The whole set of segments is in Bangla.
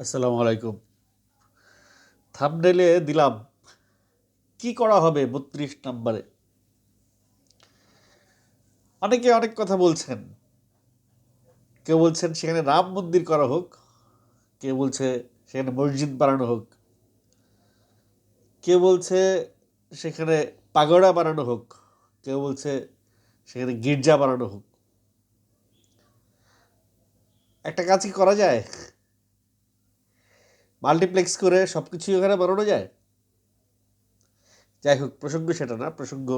আসসালামু আলাইকুম। থামনেলে দিলাম, কি করা হবে বত্রিশ নম্বরে? অনেকে অনেক কথা বলছেন। কেউ বলছেন সেখানে রাম মন্দির করা হোক, কেউ বলছে সেখানে মসজিদ বানানো হোক, কেউ বলছে সেখানে পাগড়া বানানো হোক, কেউ বলছে সেখানে গির্জা বানানো হোক। একটা কাজ কি করা যায়। মাল্টিপ্লেক্স করে সব কিছুই ওখানে বানানো যায়? যাই হোক, প্রসঙ্গ সেটা না, প্রসঙ্গ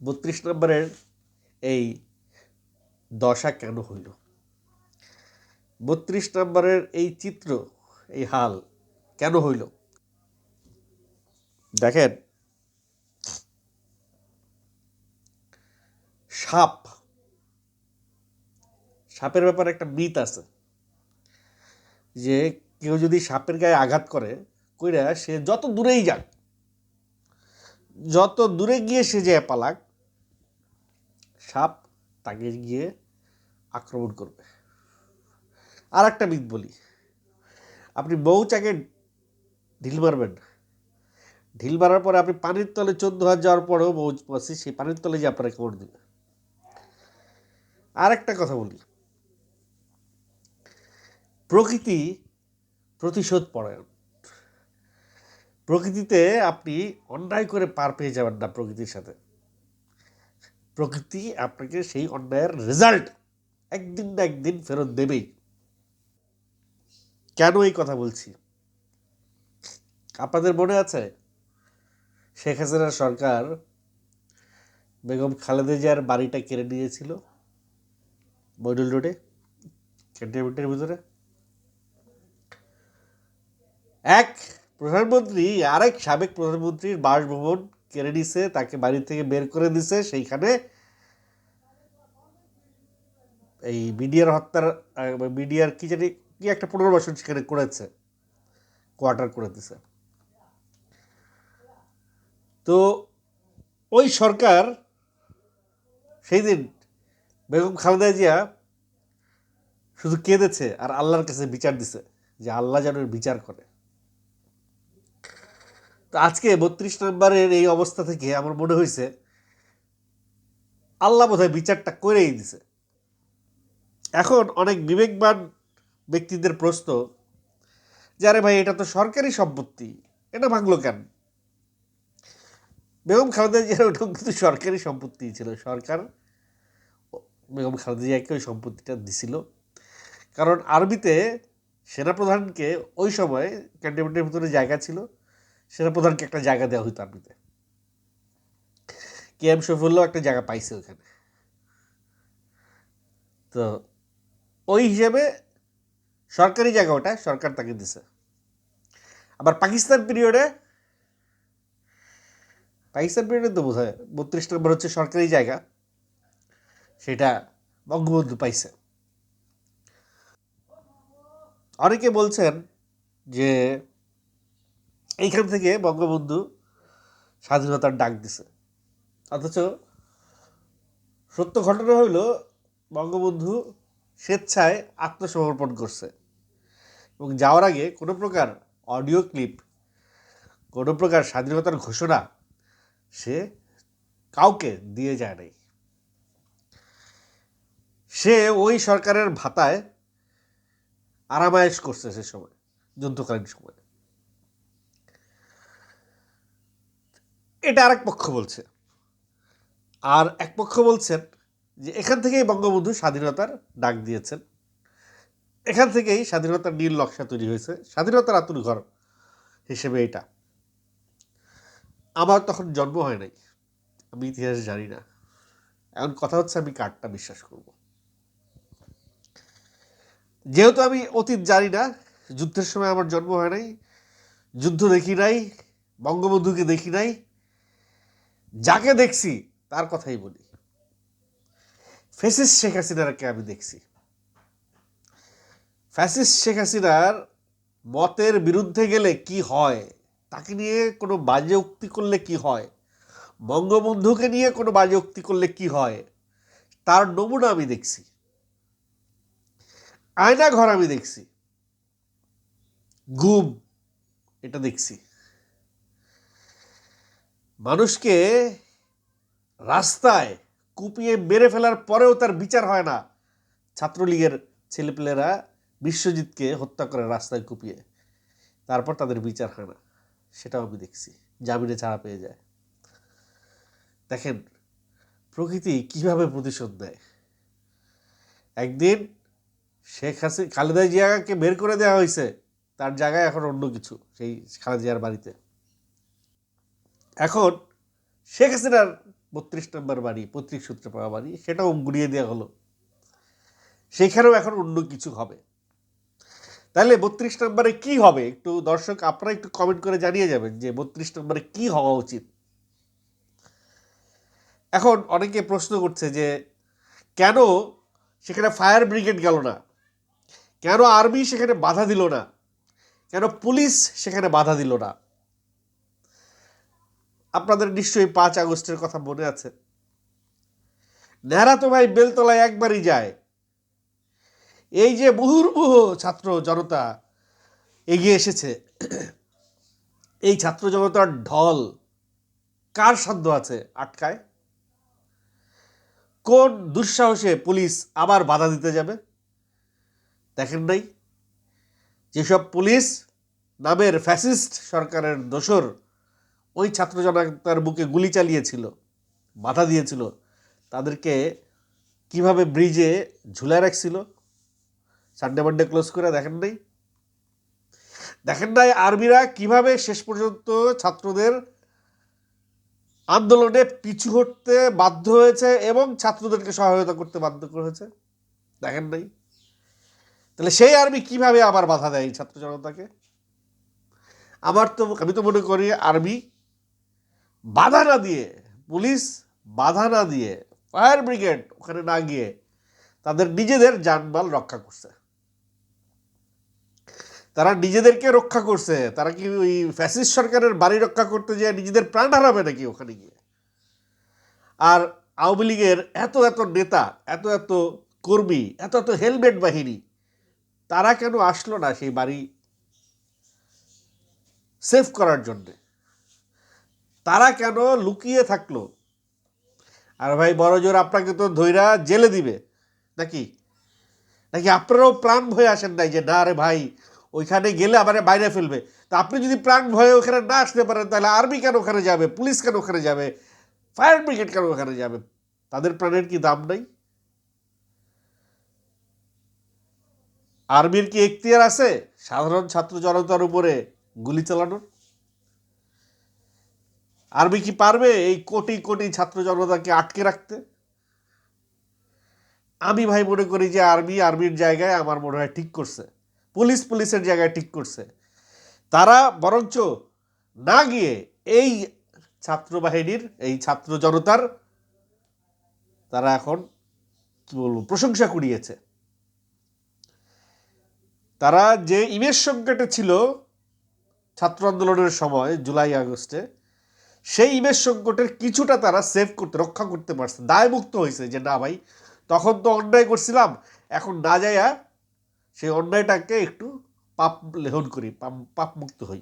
বত্রিশ নম্বরের এই দশা কেন হইল? বত্রিশ নম্বরের এই চিত্র, এই হাল কেন হইল? দেখেন, সাপ, সাপের ব্যাপারে একটা মিথ আছে যে কেউ যদি সাপের গায়ে আঘাত করে, কইরা সে যত দূরেই যাক, যত দূরে গিয়ে সে যে পালাক, সাপ তাকে গিয়ে আক্রমণ করবে। আর একটা বিদ বলি, আপনি মৌচাকে ঢিল মারবেন। ঢিল মারার পরে আপনি পানির তলে চোদ্দ হাত যাওয়ার পরেও মৌজ মাছি সেই পানির তলে যে আপনারা কামড় দিবে। আর একটা কথা বলি, প্রকৃতি প্রতিশোধ পরায়ণ প্রকৃতিতে আপনি অন্যায় করে পার পেয়ে যাবেন না প্রকৃতির সাথে। প্রকৃতি আপনাকে সেই অন্যায়ের রেজাল্ট একদিন না একদিন ফেরত দেবেই। কেন এই কথা বলছি? আপনাদের মনে আছে? শেখ হাসিনার সরকার বেগম খালেদা জিয়ার বাড়িটা কেড়ে নিয়েছিল মইনুল রোডে ক্যান্টনমেন্টের ভিতরে। এক প্রধানমন্ত্রী, আরেক সাবেক প্রধানমন্ত্রীর বাসভবন কেড়ে নিছে তাকে বাড়ি থেকে বের করে দিছে। সেইখানে এই মিডিয়ার হত্যার মিডিয়ার কি জানি, কি একটা পুনর্বাসন সেখানে করেছে, কোয়ার্টার করে দিছে। তো ওই সরকার সেই দিন বেগম খালেদা জিয়া শুধু কেঁদেছে আর আল্লাহর কাছে বিচার দিছে যে আল্লাহ যেন বিচার করে। তো আজকে বত্রিশ নম্বরের এই অবস্থা থেকে আমার মনে হয়েছে, আল্লাহ বোধহয় বিচারটা করেই দিছে। এখন অনেক বিবেকবান ব্যক্তিদের প্রশ্ন, যে আরে ভাই, এটা তো সরকারি সম্পত্তি, এটা ভাঙলো কেন? বেগম খালেদা জিয়ার ওটাও কিন্তু সরকারি সম্পত্তি ছিল। সরকার বেগম খালেদা জিয়াকে ওই সম্পত্তিটা দিছিল। কারণ আরবিতে সেনাপ্রধানকে ওই সময় ক্যান্টনমেন্টের ভিতরে জায়গা ছিল। সেনাপ্রধানকে একটা জায়গা দেওয়া হইতো আরবিতে কে এম শফিউল্লাহ একটা জায়গা পাইছে ওখানে তো ওই হিসেবে সরকারি জায়গা ওটা, সরকার তাকে দিছে। আবার পাকিস্তান পিরিয়ডে পাকিস্তান পিরিয়ডে তো বোধ হয় বত্রিশ নম্বর হচ্ছে সরকারি জায়গা, সেটা বঙ্গবন্ধু পাইছে। অনেকে বলছেন যে এইখান থেকে বঙ্গবন্ধু স্বাধীনতার ডাক দিছে। অথচ সত্য ঘটনা হইল, বঙ্গবন্ধু স্বেচ্ছায় আত্মসমর্পণ করছে। এবং যাওয়ার আগে কোনো প্রকার অডিও ক্লিপ, কোনো প্রকার স্বাধীনতার ঘোষণা সে কাউকে দিয়ে যায় নাই। সে ওই সরকারের ভাতায় আরামায়েশ করছে সে সময়, যুদ্ধকালীন সময়। এটা আরেক পক্ষ বলছে। আর এক পক্ষ বলছেন যে এখান থেকেই বঙ্গবন্ধু স্বাধীনতার ডাক দিয়েছেন। এখান থেকেই স্বাধীনতার নীল নকশা তৈরি হয়েছে। স্বাধীনতার আতুর ঘর হিসেবে এটা। আমার তখন জন্ম হয় নাই। আমি ইতিহাস জানি না। এখন কথা হচ্ছে আমি কারটা বিশ্বাস করব। যেহেতু আমি অতীত জানি না, যুদ্ধের সময় আমার জন্ম হয় নাই, যুদ্ধ দেখি নাই, বঙ্গবন্ধুকে দেখি নাই যাকে দেখছি, তার কথাই বলি। ফেসিস শেখ হাসিনারকে আমি দেখছি। ফ্যাসিস শেখ হাসিনার মতের বিরুদ্ধে গেলে কি হয়, তাকে নিয়ে কোনো বাজে উক্তি করলে কি হয়, বঙ্গবন্ধুকে নিয়ে কোনো বাজে উক্তি করলে কি হয়, তার নমুনা আমি দেখছি। আয়না ঘর আমি দেখছি। গুম, এটা দেখছি। মানুষকে রাস্তায় কুপিয়ে মেরে ফেলার পরেও তার বিচার হয় না। ছাত্রলীগের ছেলেপেলেরা বিশ্বজিৎকে হত্যা করে রাস্তায় কুপিয়ে। তারপর তাদের বিচার হয় না। সেটাও আমি দেখছি। জামিনে ছাড়া পেয়ে যায়। দেখেন, প্রকৃতি কীভাবে প্রতিশোধ দেয় একদিন শেখ হাসিনা খালেদা জিয়াকে বের করে দেওয়া হয়েছে। তার জায়গায় এখন অন্য কিছু, সেই খালেদা জিয়ার বাড়িতে। এখন শেখ হাসিনার বত্রিশ নম্বর বাড়ি, পৈতৃক সূত্রে পাওয়া বাড়ি, সেটাও গুড়িয়ে দেওয়া হলো। সেখানেও এখন অন্য কিছু হবে। তাহলে বত্রিশ নম্বরে কি হবে? একটু দর্শক, আপনারা একটু কমেন্ট করে জানিয়ে যাবেন যে বত্রিশ নম্বরে কি হওয়া উচিত। এখন অনেকে প্রশ্ন করছে যে, কেন সেখানে ফায়ার ব্রিগেড গেল না? কেন আর্মি সেখানে বাধা দিল না? কেন পুলিশ সেখানে বাধা দিল না? আপনাদের নিশ্চয়ই পাঁচ আগস্টের কথা মনে আছে। নেহারা তো ভাই বেলতলায় একবারই যায়। এই যে মুহুর্মুহ ছাত্র জনতা এগিয়ে এসেছে। এই ছাত্র জনতার ঢল কার সাধ্য আছে আটকায়? কোন দুঃসাহসে পুলিশ আবার বাধা দিতে যাবে? দেখেন নাই, যেসব পুলিশ নামের ফ্যাসিস্ট সরকারের দোসর ওই ছাত্র জনতার বুকে গুলি চালিয়েছিল, বাধা দিয়েছিল। তাদেরকে কীভাবে ব্রিজে ঝুলে রাখছিল? সানডে মানডে ক্লোজ করে দেখেন নাই? দেখেন নাই আর্মিরা কীভাবে শেষ পর্যন্ত ছাত্রদের আন্দোলনে পিছু হটতে বাধ্য হয়েছে এবং ছাত্রদেরকে সহায়তা করতে বাধ্য করেছে? দেখেন নাই? তাহলে সেই আর্মি কীভাবে আবার বাধা দেয় ছাত্র জনতাকে আমার তো, আমি তো মনে করি আর্মি বাধা না দিয়ে, পুলিশ বাধা না দিয়ে, ফায়ার ব্রিগেড ওখানে না গিয়ে তাদের নিজেদের জানমাল রক্ষা করছে। তারা নিজেদেরকে রক্ষা করছে। তারা কি ওই ফ্যাসিস্ট সরকারের বাড়ি রক্ষা করতে যেয়ে নিজেদের প্রাণ হারাবে নাকি ওখানে গিয়ে? আর আওয়ামী লীগের এত এত নেতা, এত এত কর্মী, এত এত হেলমেট বাহিনী, তারা কেন আসলো না সেই বাড়ি সেভ করার জন্যে? তারা কেন লুকিয়ে থাকল? আর ভাই, বড় জোর আপনাকে তো ধৈরা জেলে দিবে। নাকি? নাকি আপনারাও প্রাণ ভয়ে আসেন নাই যে, না রে ভাই, ওইখানে গেলে আবার বাইরে ফেলবে তা আপনি যদি প্রাণ ভয়ে ওখানে না আসতে পারেন, তাহলে আর্মি কেন ওখানে যাবে? পুলিশ কেন ওখানে যাবে? ফায়ার ব্রিগেড কেন ওখানে যাবে? তাদের প্রাণের কি দাম নাই? আর্মির কি এখতিয়ার আছে? সাধারণ ছাত্র জনতার উপরে গুলি চালানোর? আর্মি কি পারবে এই কোটি কোটি ছাত্র জনতাকে আটকে রাখতে? আমি ভাই মনে করি যে আর্মি আর্মির জায়গায় আমার মনে হয় ঠিক করছে। পুলিশ পুলিশের জায়গায় ঠিক করছে। তারা বরঞ্চ না গিয়ে এই ছাত্র বাহিনীর এই ছাত্র জনতার তারা এখন কি বলব, প্রশংসা কুড়িয়েছে। তারা যে ইমেজ সংকটে ছিল ছাত্র আন্দোলনের সময়, জুলাই আগস্টে সেই ইমেজ সংকটের কিছুটা তারা সেভ করতে, রক্ষা করতে পারছে। দায়মুক্ত হয়েছে যে, না ভাই, তখন তো অন্যায় করছিলাম, এখন না যাইয়া সেই অন্যায়টাকে একটু পাপ লেহন করি, পাপ- মুক্ত হই।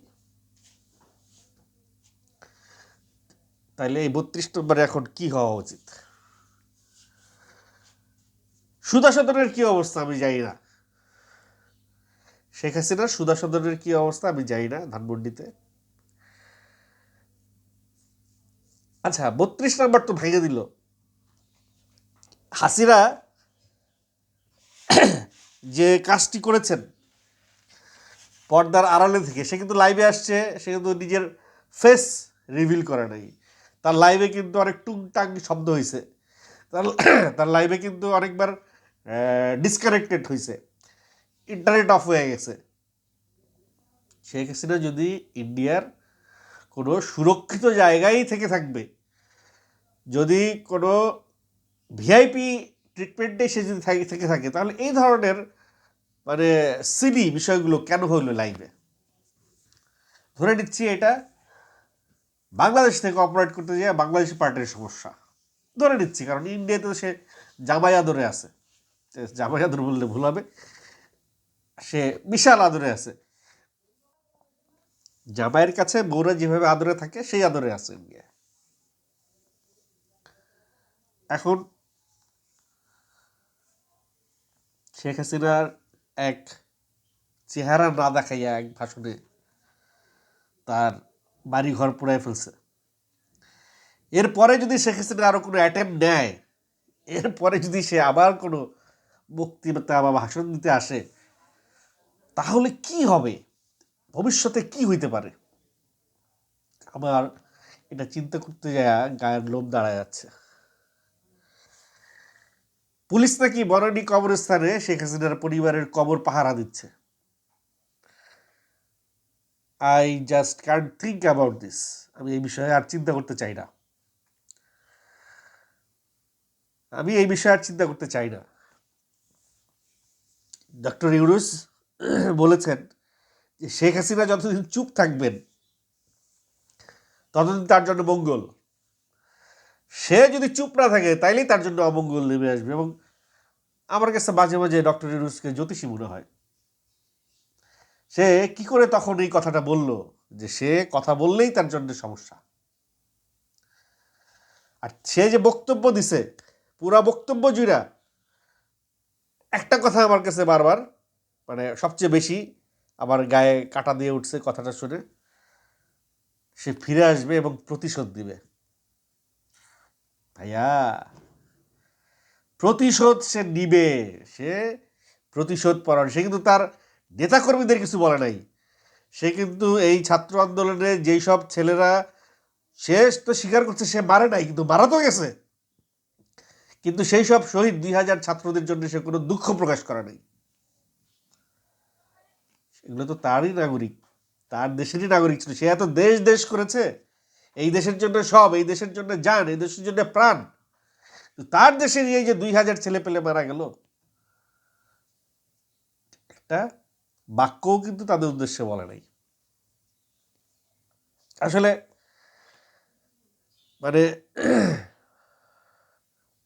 তাইলে এই বত্রিশ নম্বরে এখন কি হওয়া উচিত? সুদা সদনের কি অবস্থা আমি জানি না। শেখ হাসিনার সুদা সদনের কি অবস্থা আমি জানি না ধানমন্ডিতে। আচ্ছা বত্রিশ নাম্বার তো ভেঙে দিল। হাসিনা যে কাজটি করেছেন, পর্দার আড়ালে থেকে, সে কিন্তু লাইভে আসছে, সে কিন্তু নিজের ফেস রিভিল করে নাই। তার লাইভে কিন্তু অনেক টুংটাং শব্দ হয়েছে তার তার লাইভে কিন্তু অনেকবার ডিসকানেক্টেড হয়েছে ইন্টারনেট অফ হয়ে গেছে। শেখ হাসিনা যদি ইন্ডিয়ার কোনো সুরক্ষিত জায়গায় থেকে থাকবে। যদি কোনো ভিআইপি ট্রিটমেন্টে সে যদি থাকে, থেকে তাহলে এই ধরনের মানে সিলি বিষয়গুলো কেন হইল লাইভে ধরে নিচ্ছি এটা, বাংলাদেশ থেকে অপারেট করতে যায় বাংলাদেশি পার্টির সমস্যা। ধরে নিচ্ছি, কারণ ইন্ডিয়াতে সে জামাই আদরে আছে। জামাই আদর বললে ভুল হবে। সে বিশাল আদরে আছে। জামাইয়ের কাছে বউরা যেভাবে আদরে থাকে, সেই আদরে আছে গিয়ে এখন শেখ হাসিনার এক চেহারা না দেখাইয়া এক ভাষণে তার বাড়ি ঘর পুড়ায় ফেলছে। এরপরে যদি শেখ হাসিনা আরও কোনো অ্যাটেম্প নেয়, এরপরে যদি সে আবার কোনো বক্তৃতা বা ভাষণ দিতে আসে, তাহলে কি হবে? ভবিষ্যতে কি হইতে পারে? আমার এটা চিন্তা করতে যায় গায়ের লোভ দাঁড়া যাচ্ছে। পুলিশ নাকি বনানী কবরস্থানে শেখ হাসিনার পরিবারের কবর পাহারা দিচ্ছে। I just can think about this আমি এই বিষয়ে আর চিন্তা করতে চাই না। আমি এই বিষয়ে আর চিন্তা করতে চাই না। ডক্টর ইউরুস বলেছেন শেখ হাসিনা যতদিন চুপ থাকবেন, ততদিন তার জন্য মঙ্গল। সে যদি চুপ না থাকে, তাইলেই তার জন্য অমঙ্গল নেমে আসবে এবং আমার কাছে মাঝে মাঝে ডক্টর ইউরুসকে জ্যোতিষী মনে হয়। সে কি করে তখন এই কথাটা বলল যে সে কথা বললেই তার জন্য সমস্যা? আর সে যে বক্তব্য দিছে, পুরা বক্তব্য জুড়া একটা কথা আমার কাছে বারবার মানে সবচেয়ে বেশি আমার গায়ে কাটা দিয়ে উঠছে কথাটা শুনে। সে ফিরে আসবে এবং প্রতিশোধ দিবে। ভাইয়া, প্রতিশোধ সে নিবে। সে প্রতিশোধ পরায়ণ সে কিন্তু তার নেতাকর্মীদের কিছু বলে নাই। সে কিন্তু এই ছাত্র আন্দোলনে যেই সব ছেলেরা সে তো স্বীকার করছে সে মারে নাই, কিন্তু মারা তো গেছে। কিন্তু সেই সব শহীদ দুই হাজার ছাত্রদের জন্য সে কোনো দুঃখ প্রকাশ করা নেই। এগুলো তো তারই নাগরিক, তার দেশেরই নাগরিক ছিল। সে এত দেশ দেশ করেছে, এই দেশের জন্য সব, এই দেশের জন্য যান, এই দেশের জন্য প্রাণ। তার দেশের এই যে দুই হাজার ছেলে পেলে মারা গেল, একটা বাক্যও কিন্তু তাদের উদ্দেশ্যে বলে নাই। আসলে মানে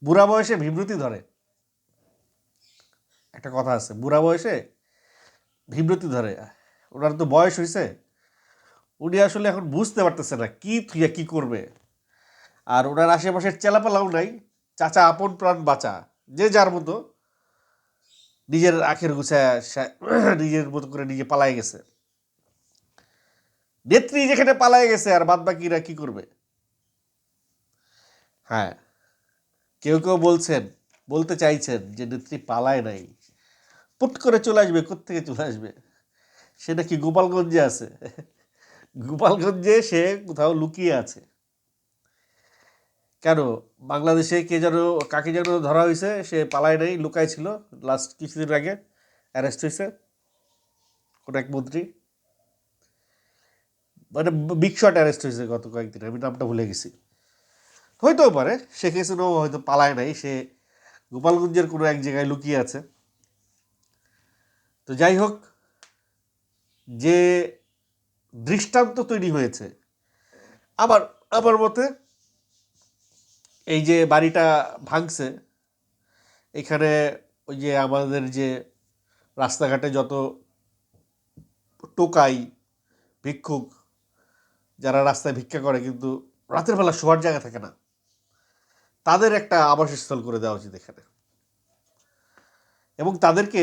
বুড়া বয়সে বিবৃতি ধরে। একটা কথা আছে, বুড়া বয়সে বিবৃতি ধরে। ওনার তো বয়স হয়েছে উনি আসলে এখন বুঝতে পারতেছে না, কি থুইয়া কি করবে? আর ওনার আশেপাশের চেলাপালাও নাই। চাচা আপন প্রাণ বাঁচা। যে যার মতো নিজের আখের গুছায় নিজের মতো করে নিজে পালাই গেছে। নেত্রী যেখানে পালাই গেছে, আর বাদ বাকিরা কি করবে? হ্যাঁ কেউ কেউ বলছেন, বলতে চাইছেন যে নেত্রী পালায় নাই। পুট করে চলে আসবে কোথেকে চলে আসবে? সে নাকি গোপালগঞ্জে আছে। গোপালগঞ্জে সে কোথাও লুকিয়ে আছে। কেন? বাংলাদেশে কে যেন, কাকে যেন ধরা হয়েছে, সে পালায় নাই, লুকায় ছিল। লাস্ট কিছুদিন আগে অ্যারেস্ট হয়েছে। কোন এক মন্ত্রী। মানে বিগ শট অ্যারেস্ট হয়েছে গত কয়েকদিন, আমি নামটা ভুলে গেছি। হইতেও পারে, শেখ হাসিনাও হয়তো পালায় নাই, সে গোপালগঞ্জের কোনো এক জায়গায় লুকিয়ে আছে। তো যাই হোক যে দৃষ্টান্ত তৈরি হয়েছে আবার আমার মতে এই যে বাড়িটা ভাঙছে, এখানে ওই যে আমাদের যে রাস্তাঘাটে যত টোকাই, ভিক্ষুক, যারা রাস্তায় ভিক্ষা করে কিন্তু রাতের বেলা শোয়ার জায়গা থাকে না, তাদের একটা আবাসস্থল করে দেওয়া উচিত এখানে। এবং তাদেরকে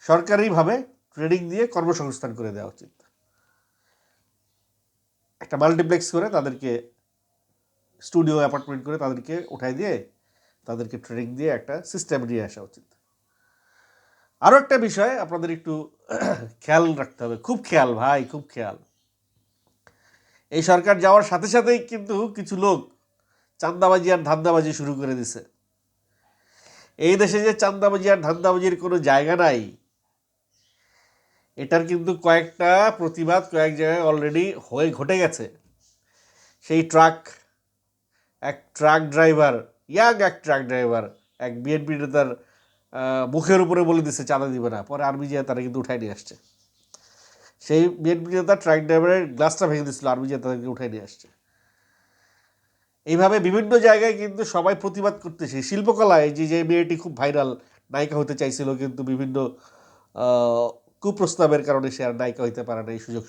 সরকারিভাবে ট্রেনিং দিয়ে কর্মসংস্থান করে দেওয়া উচিত। একটা মাল্টিপ্লেক্স করে তাদেরকে স্টুডিও, অ্যাপার্টমেন্ট করে তাদেরকে উঠাই দিয়ে তাদেরকে ট্রেনিং দিয়ে একটা সিস্টেম নিয়ে আসা উচিত। আরও একটা বিষয় আপনাদের একটু খেয়াল রাখতে হবে। খুব খেয়াল ভাই, খুব খেয়াল। এই সরকার যাওয়ার সাথে সাথেই কিন্তু কিছু লোক চান্দাবাজি আর ধান্দাবাজি শুরু করে দিছে। এই দেশে যে চান্দাবাজি আর ধান্দাবাজির কোনো জায়গা নাই এটার কিন্তু কয়েকটা প্রতিবাদ কয়েক জায়গায় অলরেডি হয়ে ঘটে গেছে। সেই ট্রাক এক ট্রাক ড্রাইভার ইয়াং এক ট্রাক ড্রাইভার এক বিএনপি নেতার মুখের উপরে বলে দিচ্ছে চাঁদা দিবে না। পরে আর্মি জিয়া তারা কিন্তু উঠাই নিয়ে আসছে। সেই বিএনপি নেতা ট্রাক ড্রাইভারের গ্লাসটা ভেঙে দিচ্ছিল আর্মি জিয়া তাদেরকে উঠাই নিয়ে আসছে। এইভাবে বিভিন্ন জায়গায় কিন্তু সবাই প্রতিবাদ করতেছে। শিল্পকলায় যে যে মেয়েটি খুব ভাইরাল নায়িকা হতে চাইছিল, কিন্তু বিভিন্ন কুপ্রস্তাবের কারণে সে আর নায়িকা হইতে পারে না, এই সুযোগ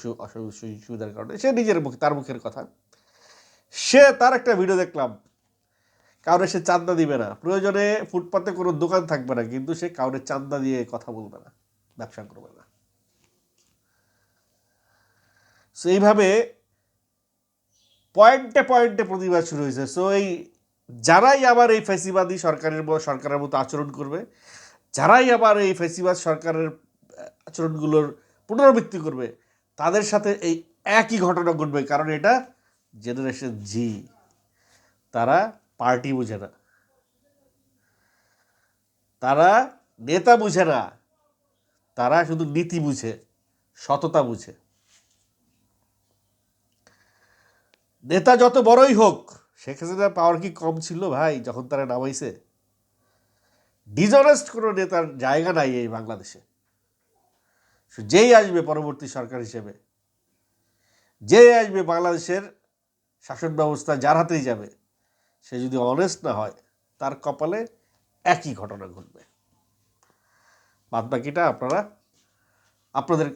সুবিধার কারণে। সে নিজের মুখে, তার মুখের কথা। সে তার একটা ভিডিও দেখলাম। কাউরে সে চান্দা দিবে না। প্রয়োজনে ফুটপাতে কোনো দোকান থাকবে না, কিন্তু সে কাউরে চান্দা দিয়ে কথা বলবে না, ব্যবসা করবে না। এইভাবে পয়েন্টে পয়েন্টে প্রতিবাদ শুরু হয়েছে। সো এই যারাই আবার এই ফেসিবাদী সরকারের সরকারের মতো আচরণ করবে, যারাই আবার এই ফেসিবাদ সরকারের আচরণগুলোর পুনরাবৃত্তি করবে, তাদের সাথে এই একই ঘটনা ঘটবে। কারণ এটা জেনারেশন জি তারা পার্টি বুঝে না। তারা নেতা বুঝে না। তারা শুধু নীতি বুঝে, সততা বুঝে। নেতা যত বড়ই হোক, শেখ হাসিনার পাওয়ার কি কম ছিল ভাই, যখন তারা নামাইছে? ডিজনেস্ট কোনো নেতার জায়গা নাই এই বাংলাদেশে। যেই আসবে পরবর্তী সরকার হিসেবে যে আসবে বাংলাদেশের শাসন ব্যবস্থা যার হাতেই যাবে, সে যদি অনেস্ট না হয়, তার কপালে একই ঘটনা ঘটবে। বাদ বাকিটা আপনারা, আপনাদের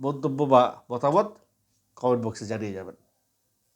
মন্তব্য বা মতামত কমেন্ট বক্সে জানিয়ে যাবেন।